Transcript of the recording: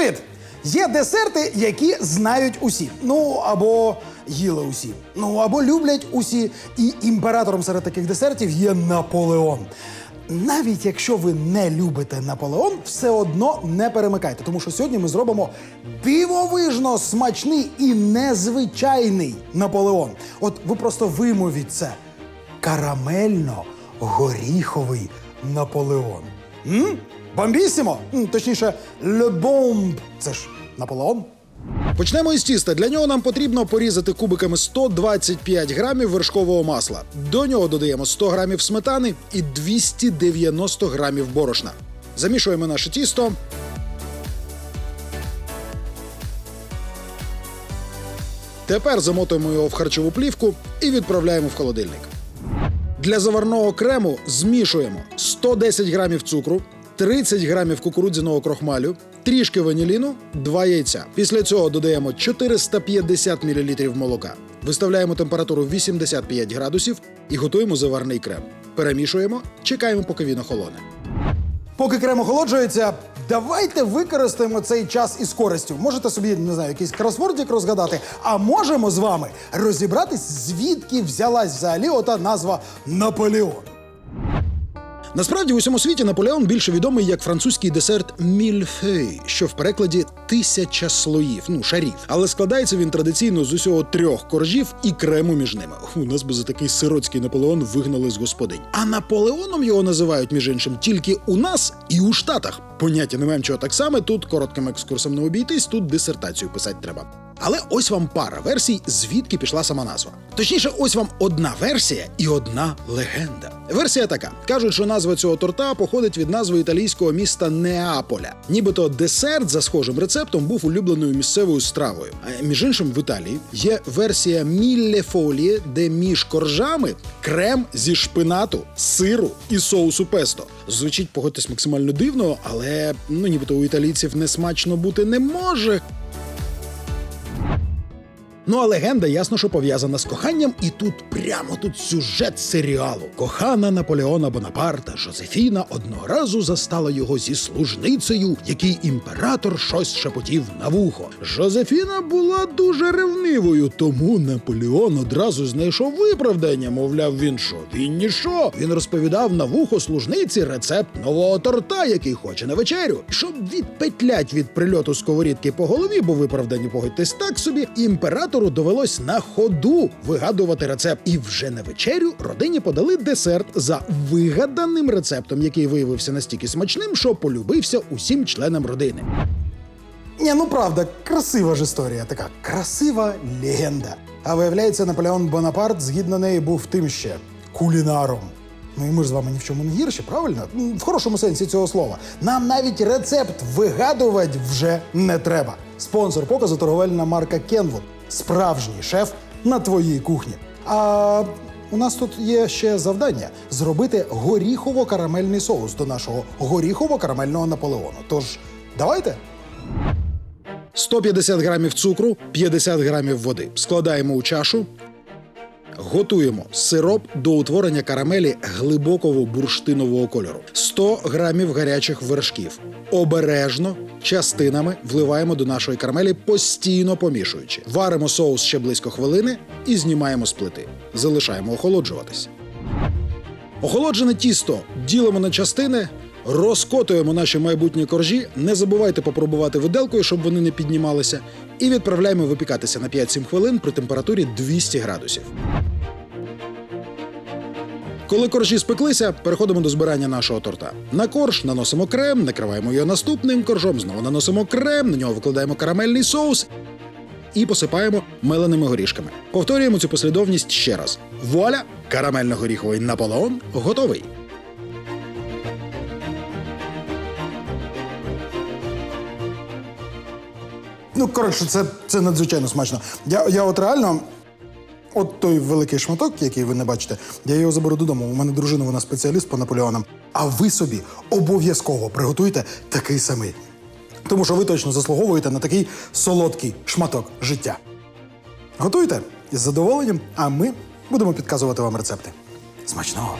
Привіт! Є десерти, які знають усі. Ну або їли усі. Ну або люблять усі. І імператором серед таких десертів є Наполеон. Навіть якщо ви не любите Наполеон, все одно не перемикайте, тому що сьогодні ми зробимо дивовижно смачний і незвичайний Наполеон. От ви просто вимовіть це карамельно-горіховий Наполеон. М? Бомбісімо! Точніше, Bomb. Це ж Наполеон. Почнемо із тіста. Для нього нам потрібно порізати кубиками 125 грамів вершкового масла. До нього додаємо 100 грамів сметани і 290 грамів борошна. Замішуємо наше тісто. Тепер замотуємо його в харчову плівку і відправляємо в холодильник. Для заварного крему змішуємо 110 грамів цукру, 30 грамів кукурудзяного крохмалю, трішки ваніліну, 2 яйця. Після цього додаємо 450 мл молока. Виставляємо температуру 85 градусів і готуємо заварний крем. Перемішуємо, чекаємо, поки він охолоне. Поки крем охолоджується, давайте використаємо цей час із користю. Можете собі, не знаю, якийсь кросвордик розгадати, а можемо з вами розібратись, звідки взялась взагалі ота назва Наполеон. Насправді в усьому світі Наполеон більше відомий як французький десерт мільфей, що в перекладі тисяча слоїв, ну шарів. Але складається він традиційно з усього трьох коржів і крему між ними. У нас би за такий сиротський Наполеон вигнали з господинь. А Наполеоном його називають між іншим тільки у нас і у Штатах. Поняття не маємо чого так само. Тут коротким екскурсом не обійтись, тут дисертацію писати треба. Але ось вам пара версій, звідки пішла сама назва. Точніше, ось вам одна версія і одна легенда. Версія така: кажуть, що назва цього торта походить від назви італійського міста Неаполя. Нібито десерт за схожим рецептом був улюбленою місцевою стравою. А між іншим, в Італії є версія мілле фоліє, де між коржами крем зі шпинату, сиру і соусу песто. Звучить, погодьтесь, максимально дивно, але ну нібито у італійців не смачно бути не може. Ну а легенда ясно, що пов'язана з коханням, і тут прямо тут сюжет серіалу. Кохана Наполеона Бонапарта Жозефіна одного разу застала його зі служницею, який імператор щось шепотів на вухо. Жозефіна була дуже ревнивою, тому Наполеон одразу знайшов виправдання. Мовляв, він що? Він ніщо. Він розповідав на вухо служниці рецепт нового торта, який хоче на вечерю. Щоб відпетлять від прильоту сковорідки по голові, бо виправдані погодьтесь так собі, імператору довелось на ходу вигадувати рецепт. І вже на вечерю родині подали десерт за вигаданим рецептом, який виявився настільки смачним, що полюбився усім членам родини. Ні, ну правда, красива ж історія, така красива легенда. А виявляється, Наполеон Бонапарт, згідно неї, був тим ще кулінаром. Ну і ми ж з вами ні в чому не гірші, правильно? Ну, В хорошому сенсі цього слова. Нам навіть рецепт вигадувати вже не треба. Спонсор показу торговельна марка Kenwood. Справжній шеф на твоїй кухні. А у нас тут є ще завдання зробити горіхово-карамельний соус до нашого горіхово-карамельного Наполеону. Тож давайте. 150 грамів цукру, 50 грамів води. Складаємо у чашу. Готуємо сироп до утворення карамелі глибокого бурштинового кольору. 100 грамів гарячих вершків. Обережно частинами вливаємо до нашої карамелі, постійно помішуючи. Варимо соус ще близько хвилини і знімаємо з плити. Залишаємо охолоджуватись. Охолоджене тісто ділимо на частини, розкотуємо наші майбутні коржі. Не забувайте попробувати виделкою, щоб вони не піднімалися, і відправляємо випікатися на 5-7 хвилин при температурі 200 градусів. Коли коржі спеклися, переходимо до збирання нашого торта. На корж наносимо крем, накриваємо його наступним коржом, знову наносимо крем, на нього викладаємо карамельний соус і посипаємо меленими горішками. Повторюємо цю послідовність ще раз. Вуаля! Карамельно-горіховий Наполеон готовий. Ну, коротше, це, це надзвичайно смачно. Я, я от реально. От той великий шматок, який ви не бачите, я його заберу додому. У мене дружина, вона спеціаліст по Наполеонам. А ви собі обов'язково приготуйте такий самий. Тому що ви точно заслуговуєте на такий солодкий шматок життя. Готуйте із задоволенням, а ми будемо підказувати вам рецепти. Смачного!